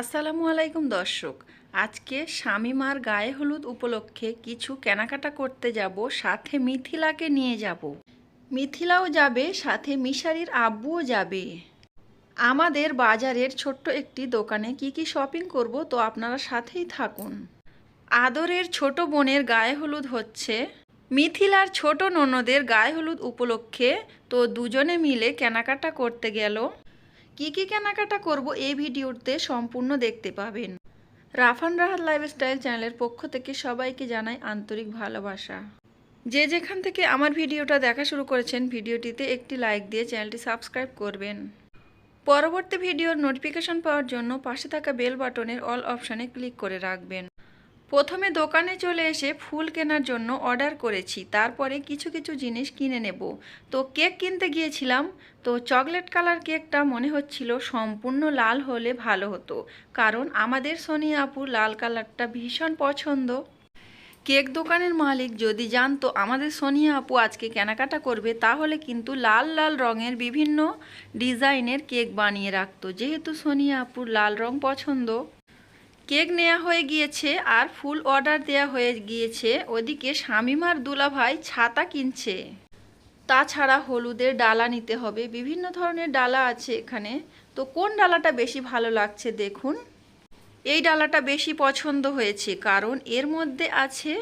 আসসালামু আলাইকুম দর্শক। আজকে স্বামীমার গায়ে হলুদ উপলক্ষে কিছু কেনাকাটা করতে যাব, সাথে মিথিলাকে নিয়ে যাব। মিথিলাও যাবে, সাথে মিশারির আব্বুও যাবে। আমাদের বাজারের ছোট্ট একটি দোকানে কি কি শপিং করব তো আপনারা সাথেই থাকুন। আদরের ছোট বোনের গায়ে হলুদ হচ্ছে, মিথিলার ছোট ননদের গায়ে হলুদ উপলক্ষে তো দুজনে মিলে কেনাকাটা করতে গেল। কি কি কেনাকাটা করব এই ভিডিওতে সম্পূর্ণ দেখতে পাবেন। রাফান রাহাত লাইফস্টাইল চ্যানেলের পক্ষ থেকে সবাইকে জানাই আন্তরিক ভালোবাসা। যে যেখান থেকে আমার ভিডিওটা দেখা শুরু করেছেন, ভিডিওটিতে একটি লাইক দিয়ে চ্যানেলটি সাবস্ক্রাইব করবেন। পরবর্তী ভিডিওর নোটিফিকেশন পাওয়ার জন্য পাশে থাকা বেল বাটনের অল অপশানে ক্লিক করে রাখবেন। প্রথমে দোকানে চলে এসে ফুল কেনার জন্য অর্ডার করেছি, তারপরে কিছু কিছু জিনিস কিনে নেব। তো কেক কিনতে গিয়েছিলাম, তো চকলেট কালার কেকটা মনে হচ্ছিল সম্পূর্ণ লাল হলে ভালো হতো, কারণ আমাদের সোনিয়া আপুর লাল কালারটা ভীষণ পছন্দ। কেক দোকানের মালিক যদি জানতো আমাদের সোনিয়া আপু আজকে কেনাকাটা করবে, তাহলে কিন্তু লাল লাল রঙের বিভিন্ন ডিজাইনের কেক বানিয়ে রাখতো, যেহেতু সোনিয়া আপুর লাল রং পছন্দ। কেক নেওয়া হয়ে গিয়েছে আর ফুল অর্ডার দেওয়া হয়ে গিয়েছে। ওদিকে শামিমার দুলাভাই ছাতা কিনছে। তাছাড়া হলুদের ডালা নিতে হবে। বিভিন্ন ধরনের ডালা আছে এখানে। তো কোন ডালাটা বেশি ভালো লাগছে দেখুন। এই ডালাটা বেশি পছন্দ হয়েছে কারণ এর মধ্যে আছে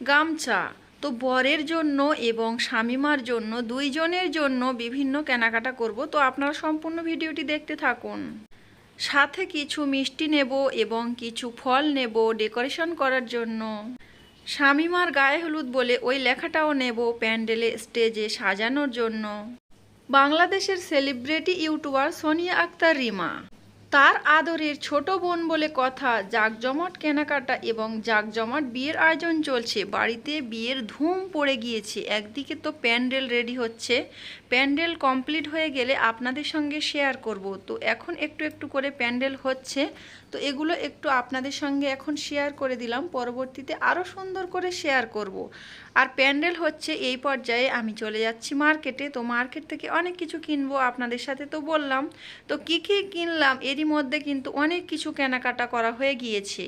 গামছা। তো বরের জন্য এবং শামিমার জন্য, দুইজনের জন্য বিভিন্ন কেনাকাটা করব। তো আপনারা সম্পূর্ণ ভিডিওটি দেখতে থাকুন। সাথে কিছু মিষ্টি নেব এবং কিছু ফল নেব ডেকোরেশন করার জন্য। স্বামীমার গায়ে হলুদ বলে ওই লেখাটাও নেব প্যান্ডেলে স্টেজে সাজানোর জন্য। বাংলাদেশের সেলিব্রিটি ইউটিউবার সোনিয়া আক্তার রিমা। তার আদরের ছোট বোন বলে কথা। জাকজমাট কেনাকাটা এবং জাকজমাট বিয়ের আয়োজন চলছে। বাড়িতে বিয়ের ধুম পড়ে গিয়েছে। একদিকে তো প্যান্ডেল রেডি হচ্ছে। প্যান্ডেল কমপ্লিট হয়ে গেলে আপনাদের সঙ্গে শেয়ার করব। তো এখন একটু একটু করে প্যান্ডেল হচ্ছে। তো এগুলো একটু আপনাদের সঙ্গে এখন শেয়ার করে দিলাম। পরবর্তীতে আরও সুন্দর করে শেয়ার করব। আর প্যান্ডেল হচ্ছে এই পর্যায়ে। আমি চলে যাচ্ছি মার্কেটে। তো মার্কেট থেকে অনেক কিছু কিনবো আপনাদের সাথে তো বললাম। তো কি কি কিনলাম? এরই মধ্যে কিন্তু অনেক কিছু কেনাকাটা করা হয়ে গিয়েছে।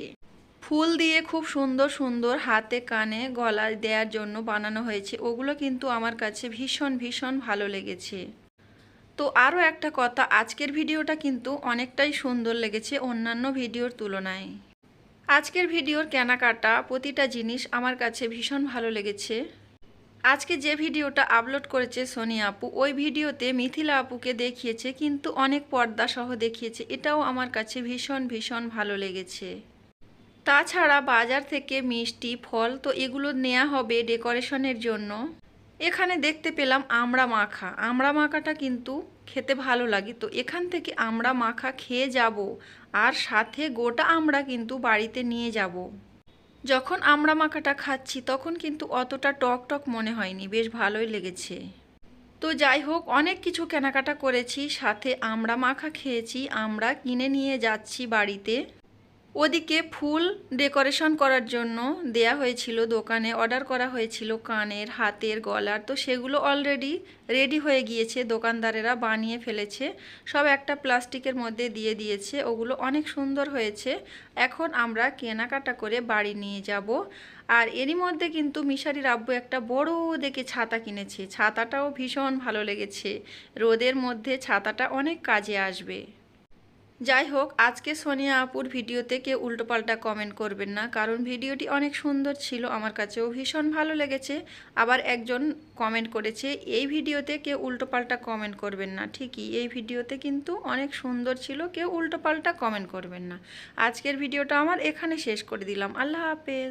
ফুল দিয়ে খুব সুন্দর সুন্দর হাতে কানে গলায় দেওয়ার জন্য বানানো হয়েছে। ওগুলো কিন্তু আমার কাছে ভীষণ ভীষণ ভালো লেগেছে। তো আরও একটা কথা, আজকের ভিডিওটা কিন্তু অনেকটাই সুন্দর লেগেছে অন্যান্য ভিডিওর তুলনায়। আজকের ভিডিওর কেনাকাটা, প্রতিটা জিনিস আমার কাছে ভীষণ ভালো লেগেছে। আজকে যে ভিডিওটা আপলোড করেছে সোনিয়া আপু, ওই ভিডিওতে মিথিলা আপুকে দেখিয়েছে, কিন্তু অনেক পর্দা সহ দেখিয়েছে। এটাও আমার কাছে ভীষণ ভীষণ ভালো লেগেছে। তাছাড়া বাজার থেকে মিষ্টি, ফল তো এগুলো নেওয়া হবে ডেকোরেশনের জন্য। এখানে দেখতে পেলাম আমড়া মাখা। আমড়া মাখাটা কিন্তু খেতে ভালো লাগে। তো এখান থেকে আমরা মাখা খেয়ে যাব, আর সাথে গোটা আমরা কিন্তু বাড়িতে নিয়ে যাব। যখন আমরা মাখাটা খাচ্ছি, তখন কিন্তু অতটা টক টক মনে হয়নি, বেশ ভালোই লেগেছে। তো যাই হোক, অনেক কিছু কেনাকাটা করেছি, সাথে আমরা মাখা খেয়েছি, আমরা কিনে নিয়ে যাচ্ছি বাড়িতে। ওদিকে ফুল ডেকোরেশন করার জন্য দেয়া হয়েছিল দোকানে, অর্ডার করা হয়েছিল কানের, হাতের, গলার। তো সেগুলো অলরেডি রেডি হয়ে গিয়েছে, দোকানদারেরা বানিয়ে ফেলেছে। সব একটা প্লাস্টিকের মধ্যে দিয়ে দিয়েছে, ওগুলো অনেক সুন্দর হয়েছে। এখন আমরা কেনাকাটা করে বাড়ি নিয়ে যাব। আর এরই মধ্যে কিন্তু মিশারির আব্বু একটা বড় দেখে ছাতা কিনেছে। ছাতাটাও ভীষণ ভালো লেগেছে। রোদের মধ্যে ছাতাটা অনেক কাজে আসবে। যাই হোক আজকে সোনিয়া আপুর ভিডিওতে কেউ উল্টোপাল্টা কমেন্ট করবেন না, কারণ ভিডিওটি অনেক সুন্দর ছিল, আমার কাছেও ভীষণ ভালো লেগেছে। আবার একজন কমেন্ট করেছে, এই ভিডিওতে কেউ উল্টোপাল্টা কমেন্ট করবেন না। ঠিকই, এই ভিডিওতে কিন্তু অনেক সুন্দর ছিল, কেউ উল্টোপাল্টা কমেন্ট করবেন না। আজকের ভিডিওটা আমার এখানে শেষ করে দিলাম। আল্লাহ হাফেজ।